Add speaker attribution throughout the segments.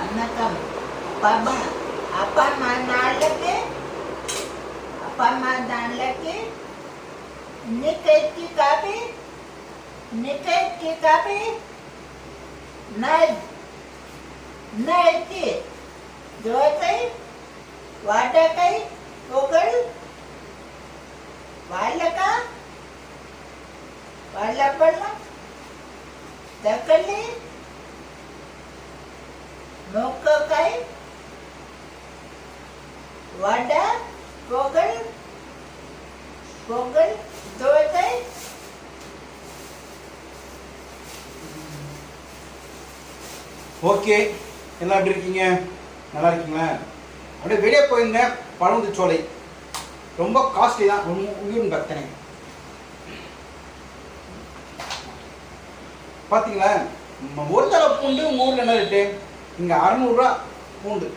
Speaker 1: Anakan, paba, apa manalake, apa manalake, niket ki kape, niket ki kape, naj, naj ki. Vada பொகல் பொகல் dosa
Speaker 2: okay என்ன எப்படி இருக்கீங்க நல்லா இருக்கீங்களா அப்படியே வெளியே போயிருந்தேன் பழமுது சோலை ரொம்ப காஸ்ட்லி தான் ரொம்ப உயிரின் பக்தனை பார்த்தீங்களா ஒரு தலை பூண்டு ஊரில் என்ன ரேட்டு இங்கே அறநூறுரூவா பூண்டு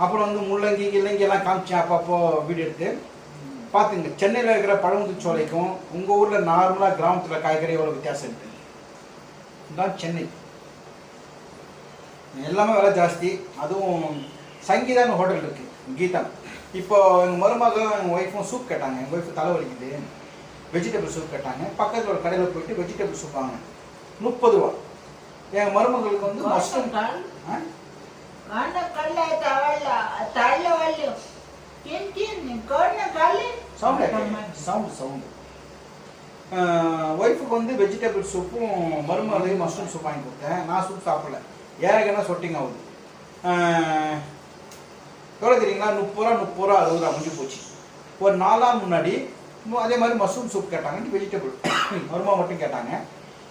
Speaker 2: அப்புறம் வந்து முள்ளங்கி கிள்ளங்கி எல்லாம் காமிச்சேன் அப்பப்போ வீடு எடுத்து பார்த்துங்க சென்னையில் இருக்கிற பழமுதிர் சோலைக்கும் உங்கள் ஊரில் நார்மலாக கிராமத்தில் காய்கறி எவ்வளோ வித்தியாசம் இருக்குது இதுதான் சென்னை எல்லாமே வில ஜாஸ்தி அதுவும் சங்கீதான் ஹோட்டல் இருக்குது கீதா இப்போ எங்கள் மருமகளும் எங்கள் ஒய்ஃபும் சூப் கேட்டாங்க எங்கள் ஒய்ஃபு தலைவலிக்குது வெஜிடபிள் சூப் கேட்டாங்க பக்கத்தில் ஒரு கடையில் போயிட்டு வெஜிடபிள் சூப் வாங்க முப்பது ரூபா எங்கள் மருமகளுக்கு வந்து மஷ்ரூம்
Speaker 1: ಗಂಡ ಕಳ್ಳೆ ತವಳ್ಳ ತಳ್ಳ ಒಳ್ಳೆ ತಿಂತೀನಿ
Speaker 2: சவுண்ட் சவுண்ட் ஒய்ஃபுக்கு வந்து வெஜிடபிள் சூப்பும் மருமகளையும் மஷ்ரூம் சூப் வாங்கி கொடுத்தேன் நான் சூப் சாப்பிடல ஏறகனா சொட்டிங் ஆகுது எவ்வளோ தெரியுங்களா முப்பது ரூபா முப்பது ரூபா அறுபது ரூபா முடிஞ்சு போச்சு ஒரு நாலாம் முன்னாடி அதே மாதிரி மஷ்ரூம் சூப் கேட்டாங்க வெஜிடபிள் மருமா மட்டும் கேட்டாங்க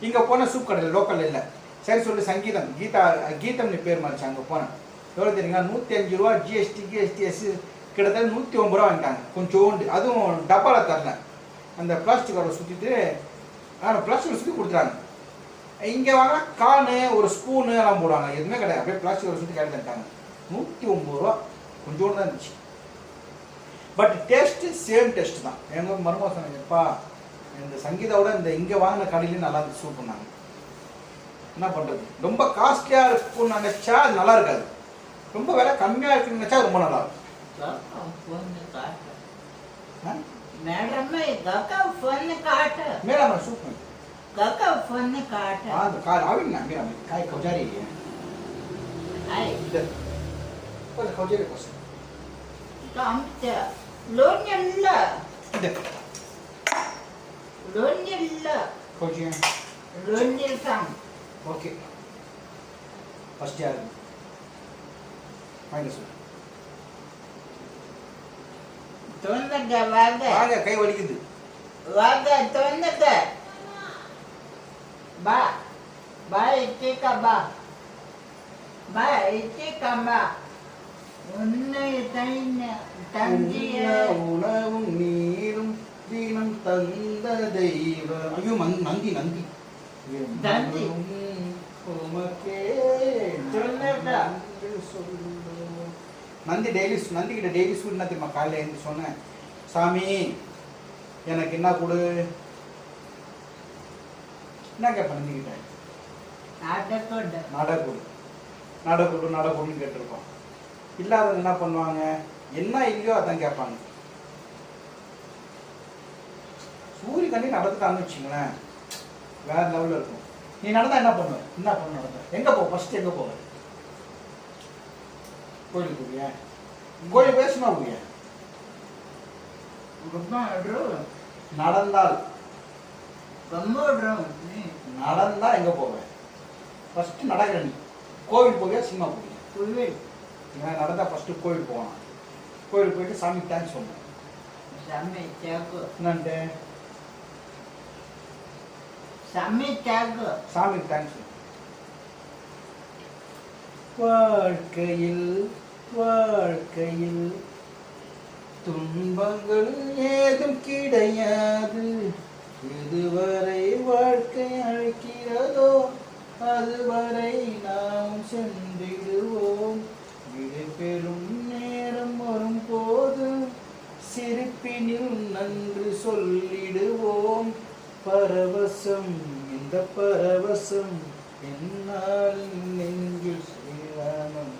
Speaker 2: இங்கே போன சூப் கடையில் லோக்கல் இல்லை சரி சொல்லி சங்கீதம் கீதா கீதம்னு பேர் மறைச்சு அங்கே போனேன் எவ்வளோ தெரியுங்க நூற்றி அஞ்சு ரூபா ஜிஎஸ்டி கிஎஸ்டி எஸ்சி கிட்டத்தட்ட நூற்றி ஒம்பது ரூபா வாங்கிட்டாங்க கொஞ்சோண்டு அதுவும் டப்பாவில் தரல அந்த பிளாஸ்டிக்கோட சுற்றிட்டு ஆனால் பிளாஸ்டிக் சுற்றி கொடுத்துறாங்க இங்கே வாங்கினா கானு ஒரு ஸ்பூனு எல்லாம் போடுவாங்க எதுவுமே கிடையாது அப்படியே பிளாஸ்டிக்கோட சுற்றி கேட்டு தட்டாங்க நூற்றி ஒம்பது ரூபா கொஞ்சோண்டு தான் இருந்துச்சு பட் டேஸ்ட்டு சேம் டேஸ்ட்டு தான் எங்கள் மருமகம் சொன்னாங்கப்பா இந்த சங்கீதாவோட இந்த இங்கே வாங்கின கடையிலேயும் நல்லா இருந்துச்சு சூப்பர் பண்ணாங்க என்ன பண்ணுறது ரொம்ப காஸ்ட்லியாக இருக்கும்னு நினச்சா அது நல்லா இருக்காது ரொம்ப விலை கம்மியாக இருக்குன்னு நினச்சா ரொம்ப நல்லா இருக்கும்
Speaker 1: மேடம்
Speaker 2: மேடம் சூப்பர்
Speaker 1: काका फोन ने काटा
Speaker 2: हां तो काल आवी ना मेरा मैं काय खौजारी है हाय पर खौजारी कस
Speaker 1: तो हम ते लोन ಇಲ್ಲ लोन
Speaker 2: ஓகே ஃபஸ்ட் யார் வாங்க சார்
Speaker 1: தொண்ணூத்த வாங்க
Speaker 2: வாங்க கை வலிக்குது
Speaker 1: வாங்க தொண்ணூத்த பா பா இட்டிக்கா பா பா இட்டிக்கா பா உன்னை தஞ்சிய
Speaker 2: உணவும் நீரும் தினம் தந்த தெய்வம் ஐயோ நந்தி நந்தி நன்றி நந்தி டெய்லி நந்தி கிட்ட டெய்லி ஸ்வீட் தெரியுமா காலையில் எழுந்து சொன்னேன் சாமி எனக்கு என்ன கொடு என்ன கேட்பேன் நந்தி கிட்ட நடக்கூடு நடக்கூடு நடக்கூடுன்னு கேட்டிருக்கோம் இல்லாதவங்க என்ன பண்ணுவாங்க என்ன இல்லையோ அதான் கேட்பாங்க சூரிய சூரியகண்டி நடந்துட்டாங்கன்னு வச்சுங்களேன் வேற லெவலில் இருக்கும் நீ நடந்தா என்ன பண்ணுவ என்ன பண்ண நடந்த எங்க போ எங்க போவ கோயிலுக்கு போவியா கோயில் பேசுமா போவியா நடந்தால் நடந்தா எங்க போவேன் ஃபர்ஸ்ட் நடக்கிற நீ கோவில் போவியா சினிமா போவியா கோவில் நான் நடந்தா ஃபர்ஸ்ட் கோவில் போவான் கோயிலுக்கு போயிட்டு சாமி தேங்க்ஸ் சொன்னேன்
Speaker 1: சாமி சாமி தேங்க்
Speaker 2: சாமி தேங்க்ஸ் வாழ்க்கையில் வாழ்க்கையில் துன்பங்கள் ஏதும் கிடையாது இதுவரை வாழ்க்கை அழைக்கிறதோ அதுவரை நாம் சென்றிடுவோம் பெரும் நேரம் வரும் போது சிரிப்பினில் நன்று சொல்லிடுவோம் பரவசம் இந்த பரவசம் என்னால் நெஞ்சில் ஸ்ரீராமம்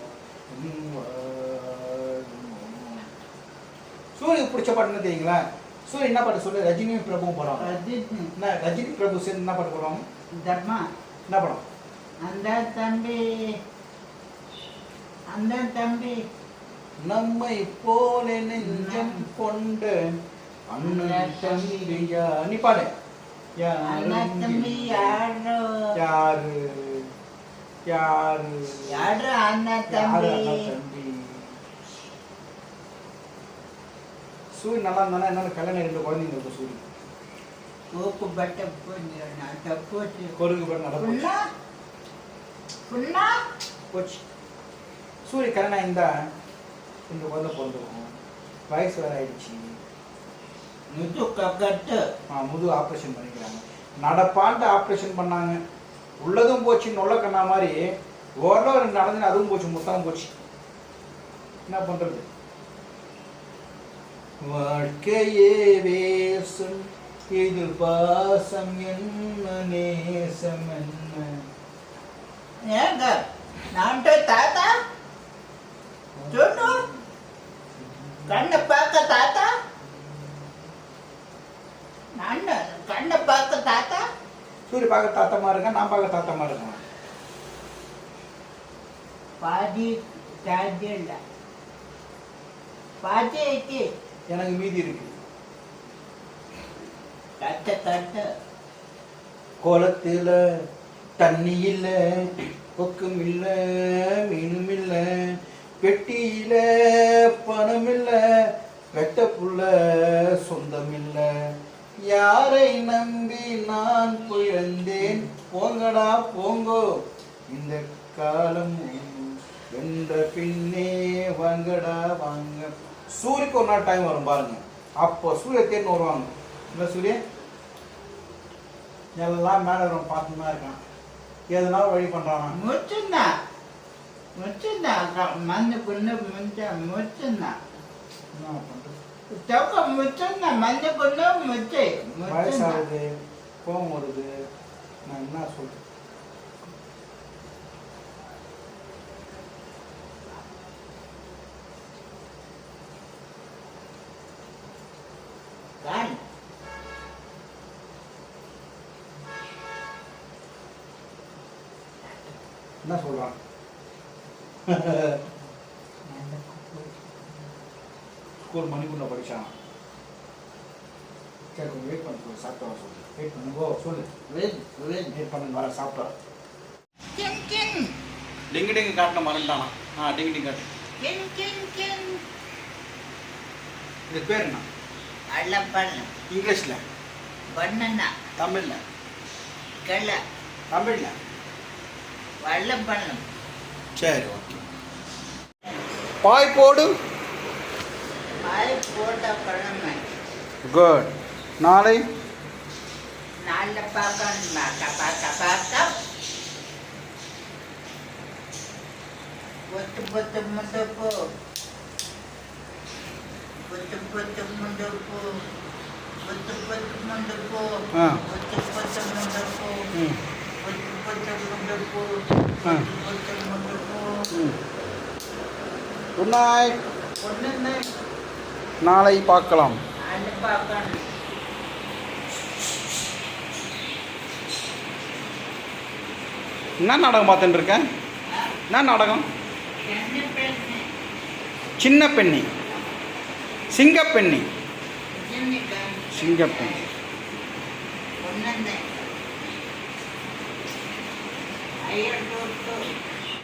Speaker 2: சூரிய பிடிச்ச பாட்டு தெரியுங்களா சூரிய என்ன பாட்டு சொல்லு ரஜினி பிரபு படம் ரஜினி ரஜினி பிரபு சேர்ந்து என்ன பாட்டு படம் தர்மா என்ன படம்
Speaker 1: அந்த தம்பி அந்த தம்பி
Speaker 2: நம்மை போல நெஞ்சம் கொண்ட அண்ணன் தம்பியா நீ பாடு
Speaker 1: சூரியன் நல்லா
Speaker 2: கல்யாணம் குழந்தைங்க இருக்கும் சூரியன் போச்சு கல்யாணம் குழந்தை வயசு வேற ஆயிடுச்சு முதுகு முது ஆப்ரேஷன் பண்ணிக்கிறாங்க நடப்பாண்டு ஆப்ரேஷன் பண்ணாங்க உள்ளதும் போச்சு கண்ணா மாதிரி ஓரளவு ரெண்டு நடந்து அதுவும் போச்சு மொத்தம் போச்சு என்ன பண்றது வாழ்க்கையே வேசம் இது பாசம் என்ன நேசம் என்ன
Speaker 1: ஏங்க நான் தாத்தா சொல்லு கண்ணை பார்க்க தாத்தா அண்ணன் கண்ணை பார்க்க தாத்தா
Speaker 2: சூரிய பார்க்க தாத்தமா இருங்க நான் பார்க்க தாத்தமா இருக்கேன்
Speaker 1: பாதி சார்ஜ் இல்லை பாதி இருக்கு
Speaker 2: எனக்கு மீதி இருக்கு
Speaker 1: தட்ட தட்ட
Speaker 2: குளத்தில் தண்ணி இல்லை கொக்கும் இல்லை மீனும் இல்லை பெட்டியில பணம் இல்லை வெட்ட புள்ள சொந்தம் இல்லை யாரை நம்பி நான் பிறந்தேன் போங்கடா போங்கோ இந்த காலம் என்ற பின்னே வாங்கடா வாங்க சூரியக்கு ஒரு நாள் டைம் வரும் பாருங்க அப்போ சூரிய தேர்னு வருவாங்க இல்லை சூரியன் எல்லாம் மேலே வரும் பார்த்துதான் இருக்கான் எதனால வழி பண்றான்
Speaker 1: முடிச்சுந்தா முடிச்சுந்தா மண்ணு பொண்ணு முடிச்சா முடிச்சுந்தா என்ன பண்ணுறது தொகை முச்சன்னா மஞ்சள் கொண்டு முச்சு
Speaker 2: வயசாகுது கோபம் வருது நான் என்ன சொல்றேன் என்ன சொல்றான் ஸ்கோர் பண்ணி கொண்டு படித்தான் சரி கொஞ்சம் வெயிட் பண்ணி சொல்லு சாப்பிட்டு வர சொல்லு வெயிட் பண்ணுங்க சொல்லு வெயிட் வெயிட் வெயிட் பண்ணுங்க வர சாப்பிட்டு வர கிங் காட்டின மறந்துட்டானா ஆ டிங்கு டிங்கு காட்டு இது பேர் என்ன
Speaker 1: அல்லப்பண்ணு இங்கிலீஷில் பண்ணண்ணா தமிழில் கல்ல
Speaker 2: தமிழில் சரி ஓகே பாய் போடு குட் நாளை
Speaker 1: பொத்து பொத்து முந்தப்பு பொத்து பொத்து முந்தப்பு பொத்து பொத்து முந்தப்பு பொத்து பொத்து முந்தப்பு பொத்து பொத்து முந்தப்பு பொத்து பொத்து முந்தப்பு
Speaker 2: குட் நைட்
Speaker 1: குட் நைட்
Speaker 2: நாளை பார்க்கலாம் என்ன நாடகம் பார்த்துட்டு இருக்கேன் என்ன நாடகம் சின்ன பெண்ணி சிங்கப்பெண்ணி சிங்கப்பெண்ணி ஐயோ